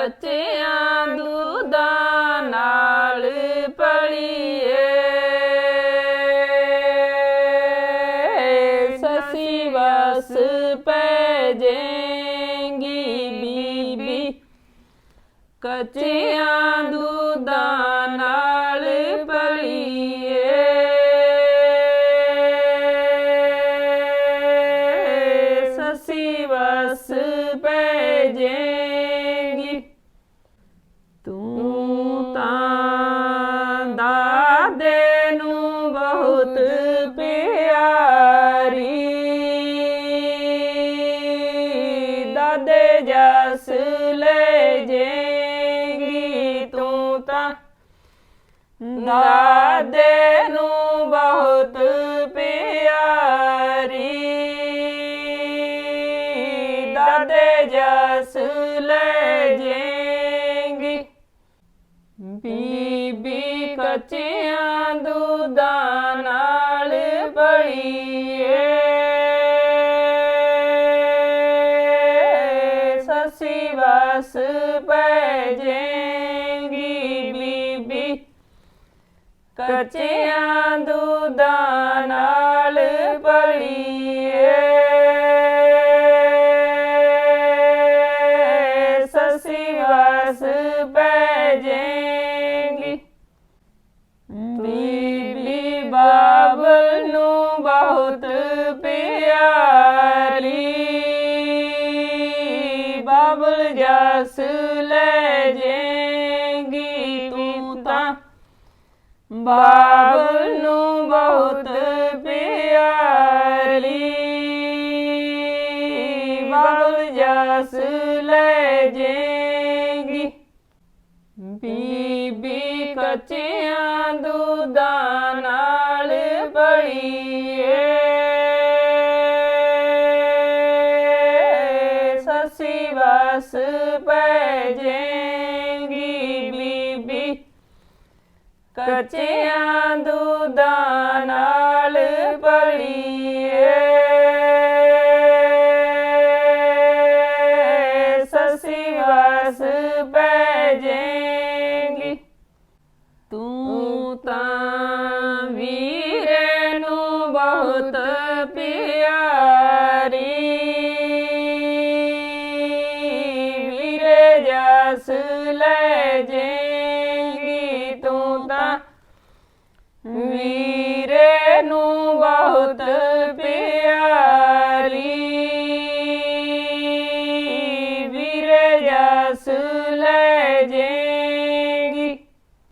ਕੱਚਿਆਂ ਦੁੱਧਾਂ ਨਾਲ ਪਲੀਏ ਸਸੀ ਵਸ ਪੈ ਜੇਂਗੀ ਬੀਬੀ। ਕੱਚਿਆਂ ਦੁੱਧਾਂ ਨਾਲ ਪਲੀਏ ਸਸੀ ਵਸ ਪੈ ਜੇ ਦਾਦੇ ਨੂੰ ਬਹੁਤ ਪਿਆਰੀ। ਦਾਦੇ ਜਸ ਲੈ ਜੇਂਗੀ। ਬੀਬੀ ਕੱਚਿਆਂ ਦੁੱਧਾਂ ਨਾਲ ਬੜੀਏ ਸਸੀ ਵਸ ਪੈ ਜੇਂਗੀ। ਕੱਚਿਆਂ ਦੁੱਧਾਂ ਨਾਲ ਬੜੀਏ ਸਸੀ ਵਸ ਪੈ ਜੇਂਗੀ। ਬੀਬੀ ਬਾਬਲ ਨੂੰ ਬਹੁਤ ਪਿਆਰੀ। ਬਾਬਲ ਜਸ ਲੈ ਜੇਗੀ ਤੂੰ ਤਾਂ। ਬਾਬਲ ਨੂੰ ਬਹੁਤ ਪਿਆਰੀ। ਬਾਬਲ ਜਸ ਲੈ ਜੇਂਗੀ ਬੀਬੀ ਕੱਚਿਆਂ ਦੁੱਧਾਂ ਨਾਲ ਬੜੀਏ ਸਸੀ ਵਸ ਪੈ ਜੇਂਗੀ ਕੱਚਿਆਂ ਦੁੱਧਾਂ ਨਾਲ ਬੜੀਏ ਸਸੀ ਵਸ ਪੈ ਜੇਂਗੀ। ਤੂੰ ਤਾਂ ਵੀਰੇ ਨੂੰ ਬਹੁਤ ਪਿਆਰੀ। ਵੀਰੇ ਜਸ ਲੈ ਜੇ ਵੀਰੇ ਨੂੰ ਬਹੁਤ ਪਿਆਰੀ। ਵੀਰੇ ਜਸ ਲੈ ਜੇ।